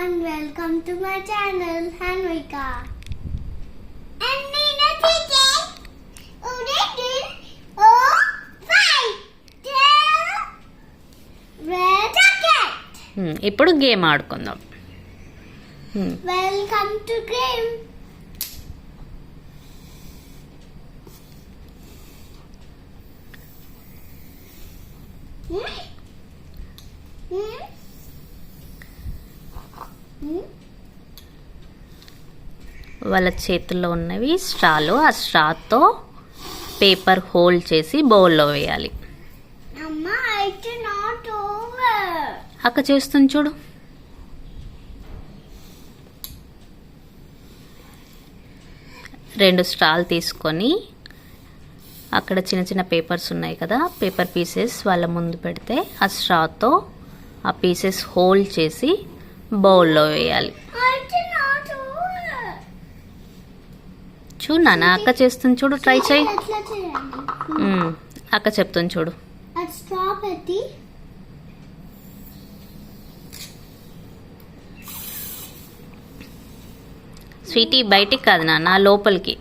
everyone, welcome to my channel, Hanvika. And Nina today, Udin, oh, five, two, red jacket. ఉమ్, ఇప్పుడు game ఆడుకుందాం ఉమ్, Welcome to game. వాళ్ళ చేతుల్లో ఉన్నవి స్ట్రాలు. ఆ స్ట్రాతో paper hold చేసి బౌల్లో వేయాలి. అక్క చేస్తుంది చూడు. రెండు స్ట్రాలు తీసుకొని అక్కడ చిన్న చిన్న పేపర్స్ ఉన్నాయి కదా పేపర్ పీసెస్ వాళ్ళ ముందు పెడితే ఆ స్ట్రాతో ఆ పీసెస్ హోల్డ్ చేసి బౌల్లో వేయాలి. చూడు నాన్న అక్క చేస్తుంది చూడు ట్రై చేయి. అక్క చెప్తుంది చూడు. స్వీటీ బయటికి కాదు నాన్న లోపలికి.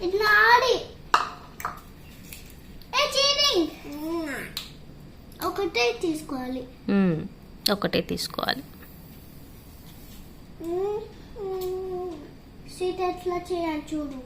నాది ఏ చీటింగ్ ఒకటే తీసుకోవాలి. ఉమ్, ఒకటే తీసుకోవాలి. స్వీట్ ఎట్లా చేయాలి చూడు.